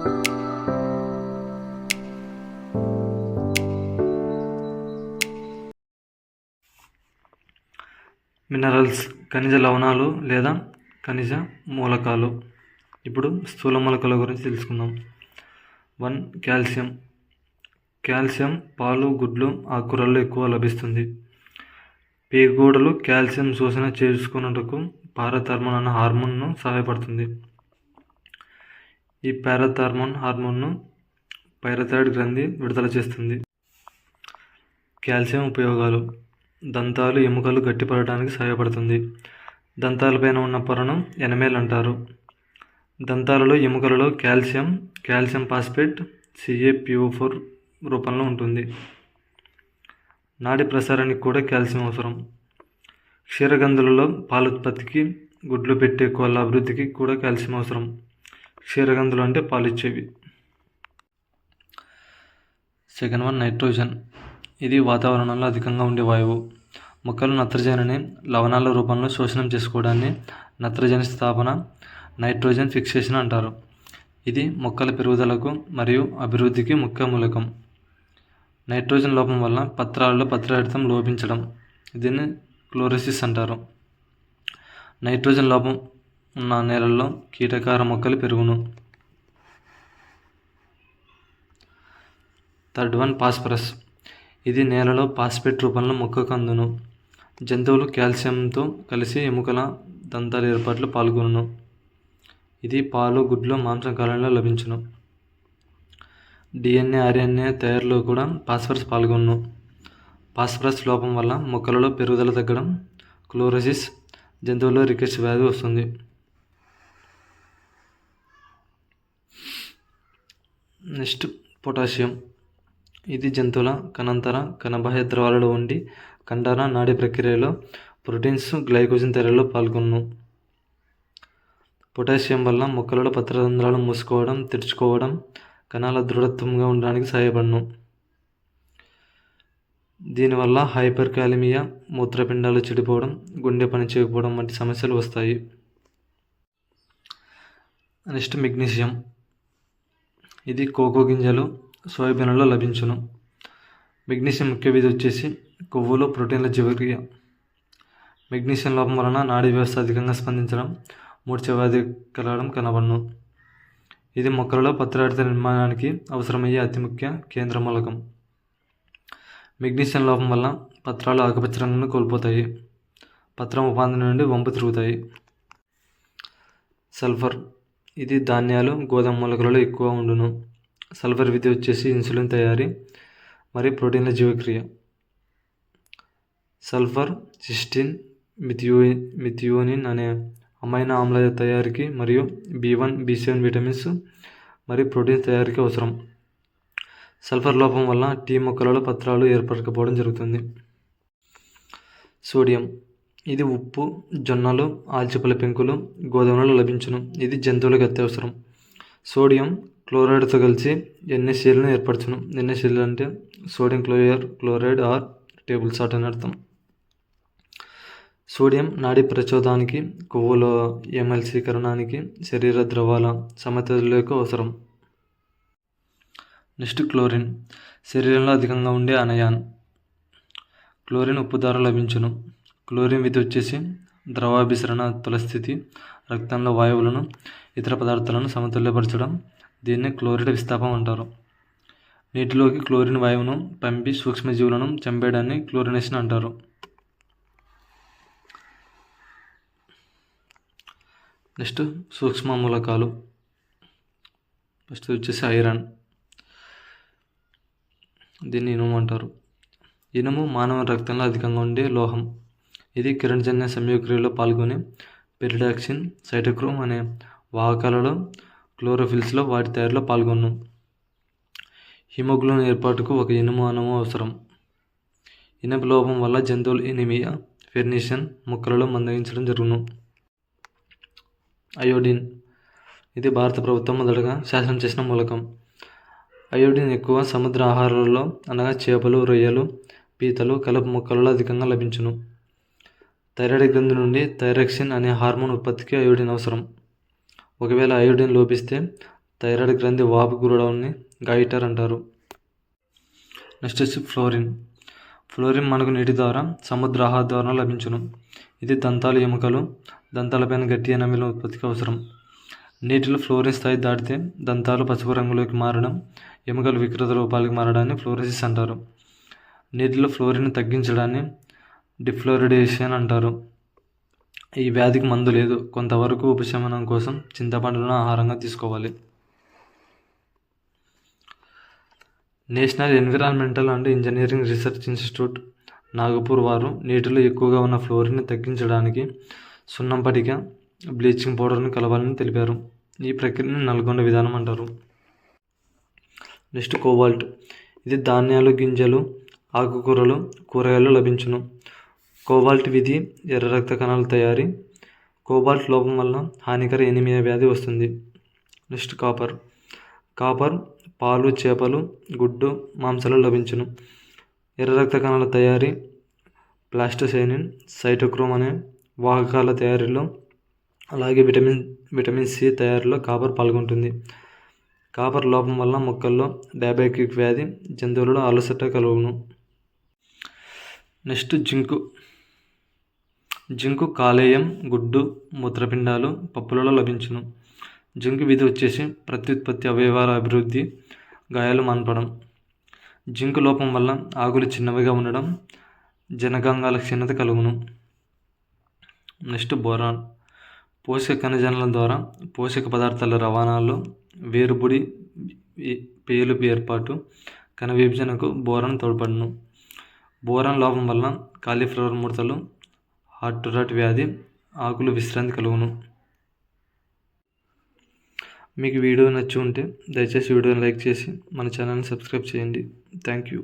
Minerals ఖనిజ లవణాలు లేదా ఖనిజ మూలకాలు. ఇప్పుడు స్థూల మూలకాల గురించి తెలుసుకుందాం. One calcium. కాల్షియం పాలు గుడ్లు ఆకుకూరల్లో ఎక్కువ లభిస్తుంది. పేగుగోడలు కాల్షియం శోషణ చేసుకున్నట్టుకు పారాథర్మోన్ అనే హార్మోన్ను సహాయపడుతుంది. ఈ పారాథార్మోన్ హార్మోన్ను పైరథాయిడ్ గ్రంథి విడుదల చేస్తుంది. కాల్షియం ఉపయోగాలు. దంతాలు ఎముకలు గట్టిపడడానికి సహాయపడుతుంది. దంతాలపైన ఉన్న పొరను ఎనమేల్ అంటారు. దంతాలలో ఎముకలలో calcium calcium phosphate C A P O four రూపంలో ఉంటుంది. నాడి ప్రసారానికి కూడా కాల్షియం అవసరం. క్షీరగంధులలో పాలుత్పత్తికి గుడ్లు పెట్టే కోళ్ళ అభివృద్ధికి కూడా కాల్షియం అవసరం. క్షీరగంధులు అంటే పాలిచ్చేవి. Second one nitrogen. ఇది వాతావరణంలో అధికంగా ఉండే వాయువు. మొక్కలు నత్రజనిని లవణాల రూపంలో శోషణం చేసుకోవడాన్ని నత్రజని స్థాపన నైట్రోజన్ ఫిక్సేషన్ అంటారు. ఇది మొక్కల పెరుగుదలకు మరియు అభివృద్ధికి ముఖ్య మూలకం. నైట్రోజన్ లోపం వల్ల పత్రాలలో పత్రహితం లోపించడం. దీన్ని క్లోరోసిస్ అంటారు. నైట్రోజన్ లోపం ఉన్న నేలల్లో కీటకార మొక్కలు పెరుగును. Third one phosphorus. ఇది నేలలో ఫాస్ఫేట్ రూపంలో మొక్కకు అందును. జంతువులు కాల్షియంతో కలిసి ఎముకల దంతాల ఏర్పాట్లు పాల్గొనును. ఇది పాలు గుడ్లు మాంసం కాలంలో లభించును. డిఎన్ఏ ఆర్ఎన్ఏ తయారులో కూడా ఫాస్ఫరస్ పాల్గొను ఫాస్ఫరస్ లోపం వల్ల మొక్కలలో పెరుగుదల తగ్గడం క్లోరోసిస్ జంతువుల్లో రికెట్స్ వ్యాధి వస్తుంది. Next potassium. ఇది జంతువుల కణంతర కణబాహ్య ద్రవాలలో ఉండి కండర నాడీ ప్రక్రియలో ప్రోటీన్స్ గ్లైకోజన్ తయారీలో పాల్గొను పొటాషియం వల్ల మొక్కలలో పత్రరంధ్రాలు మూసుకోవడం తెరుచుకోవడం కణాల దృఢత్వంగా ఉండడానికి సహాయపడును దీనివల్ల హైపర్ కాలిమియా మూత్రపిండాలు చెడిపోవడం గుండె పని చేయకపోవడం వంటి సమస్యలు వస్తాయి. Next magnesium. ఇది కోకో గింజలు సోయాబీన్లలో లభించును. మెగ్నీషియం ముఖ్య విధి వచ్చేసి కొవ్వులో ప్రోటీన్ల జీవక్రియ. మెగ్నీషియం లోపం వలన నాడీ వ్యవస్థ అధికంగా స్పందించడం మూర్ఛ వ్యాధి కలగడం కనబడును. ఇది మొక్కలలో పత్రహరిత నిర్మాణానికి అవసరమయ్యే అతి ముఖ్య కేంద్ర మూలకం. మెగ్నీషియం లోపం వల్ల పత్రాలు ఆకుపచ్చ రంగును కోల్పోతాయి. పత్రం ఉపాధి నుండి వంపు తిరుగుతాయి. సల్ఫర్ ఇది ధాన్యాలు గోధుమ మొలకలలో ఎక్కువ ఉండును. సల్ఫర్ విధి వచ్చేసి ఇన్సులిన్ తయారీ మరియు ప్రోటీన్ల జీవక్రియ. సల్ఫర్ సిస్టిన్ మిథియో మిథియోనిన్ అనే అమైన ఆమ్ల తయారీకి మరియు B one B seven vitamins మరియు ప్రోటీన్ తయారీకి అవసరం. సల్ఫర్ లోపం వల్ల టీ మొక్కలలో పత్రాలు ఏర్పడకపోవడం జరుగుతుంది. సోడియం ఇది ఉప్పు జొన్నలు ఆల్చిపల పెంకులు గోధుమలలో లభించును. ఇది జంతువులకు అత్యవసరం. సోడియం క్లోరైడ్తో కలిసి ఎన్ఎస్సీలను ఏర్పరచును? ఎన్ఎస్సీలు అంటే సోడియం క్లోయర్ క్లోరైడ్ ఆర్ టేబుల్ సాల్ట్ అని అర్థం. సోడియం నాడీ ప్రచోదానికి కొవ్వులో ఎమల్సీకరణానికి శరీర ద్రవాల సమతుల్యకు అవసరం. Next chlorine. శరీరంలో అధికంగా ఉండే అనయాన్. క్లోరిన్ ఉప్పు ద్వారా లభించును. క్లోరిన్ విధి వచ్చేసి ద్రవాభిసరణ తులస్థితి రక్తంలో వాయువులను ఇతర పదార్థాలను సమతుల్యపరచడం. దీన్ని క్లోరిడ్ విస్థాపం అంటారు. నీటిలోకి క్లోరిన్ వాయువును పంపి సూక్ష్మజీవులను చంపేయడాన్ని క్లోరినేషన్ అంటారు. నెక్స్ట్ సూక్ష్మ మూలకాలు. ఫస్ట్ వచ్చేసి ఐరన్. దీన్ని ఇనుము అంటారు. ఇనుము మానవ రక్తంలో అధికంగా ఉండే లోహం. ఇది కిరణజన్య సంయోక్రియలో పాల్గొని పెరిడాక్సిన్ సైటోక్రోమ్ అనే వాహకాలలో క్లోరోఫిల్స్లో వాటి తయారీలో పాల్గొను హిమోగ్లోన్ ఏర్పాటుకు ఒక ఇనుము అణువు అవసరం. ఇనుము లోపం వల్ల జంతువులు ఎనిమియా ఫెర్నిషన్ మొక్కలలో మందగించడం జరుగును. అయోడిన్. ఇది భారత ప్రభుత్వం మొదటగా శాసనం చేసిన మూలకం. అయోడిన్ ఎక్కువ సముద్ర ఆహారాలలో అనగా చేపలు రొయ్యలు పీతలు కలుపు మొక్కలలో అధికంగా లభించును. థైరాయిడ్ గ్రంథి నుండి థైరాక్సిన్ అనే హార్మోన్ ఉత్పత్తికి అయోడిన్ అవసరం. ఒకవేళ అయోడిన్ లోపిస్తే థైరాయిడ్ గ్రంథి వాపు గురడాన్ని గైటర్ అంటారు. నెక్స్ట్ వచ్చి ఫ్లోరిన్. ఫ్లోరిన్ మనకు నీటి ద్వారా సముద్ర ఆహార ద్వారా లభించును. ఇది దంతాలు ఎముకలు దంతాలపైన గట్టి ఎనమిల ఉత్పత్తికి అవసరం. నీటిలో ఫ్లోరిన్ స్థాయి దాటితే దంతాలు పసుపు రంగులోకి మారడం ఎముకలు వికృత రూపాలకు మారడాన్ని ఫ్లోరిసిస్ అంటారు. నీటిలో ఫ్లోరిన్ తగ్గించడాన్ని డిఫ్లోరిడేషన్ అంటారు. ఈ వ్యాధికి మందు లేదు. కొంతవరకు ఉపశమనం కోసం చింతపండును ఆహారంగా తీసుకోవాలి. National Environmental and Engineering Research Institute Nagpur వారు నీటిలో ఎక్కువగా ఉన్న ఫ్లోరిన్ తగ్గించడానికి సున్నం పటిక బ్లీచింగ్ పౌడర్ను కలవాలని తెలిపారు. ఈ ప్రక్రియను నల్గొండ విధానం అంటారు. Next cobalt. ఇది ధాన్యాలు గింజలు ఆకుకూరలు కూరగాయలు లభించును. కోబాల్ట్ విధి ఎర్ర రక్త కణాల తయారీ. కోబాల్ట్ లోపం వల్ల హానికర ఎనిమియా వ్యాధి వస్తుంది. Next copper. కాపర్ పాలు చేపలు గుడ్డు మాంసాలు లభించును. ఎర్ర రక్త కణాల తయారీ. ప్లాస్టోసైనిన్ సైటోక్రోమ్ అనే వాహకాల తయారీలో అలాగే విటమిన్ విటమిన్ సి తయారీలో కాపర్ పాల్గొంటుంది. కాపర్ లోపం వల్ల మొక్కల్లో డయాబెటిక్ వ్యాధి జంతువులలో అలసట కలుగును. Next zinc. జింకు కాలేయం గుడ్డు మూత్రపిండాలు పప్పులలో లభించును. జింకు విధి వచ్చేసి ప్రత్యుత్పత్తి అవయవాల అభివృద్ధి గాయాలు మాన్పడం. జింకు లోపం వల్ల ఆకులు చిన్నవిగా ఉండడం జనగంగాల క్షీణత కలుగును. Next boron. పోషక కణజాల ద్వారా పోషక పదార్థాల రవాణాలో వేరుబుడి పేలుపు ఏర్పాటు కణ విభజనకు బోరాన్ తోడ్పడును. బోరాన్ లోపం వల్ల కాలీఫ్లవర్ ముడతలు హార్ట్ రాట్ వ్యాధి ఆకులు విశ్రాంతి కలుగును. మీకు వీడియో నచ్చి ఉంటే దయచేసి వీడియోని లైక్ చేసి మన ఛానల్ని సబ్స్క్రైబ్ చేయండి. Thank you.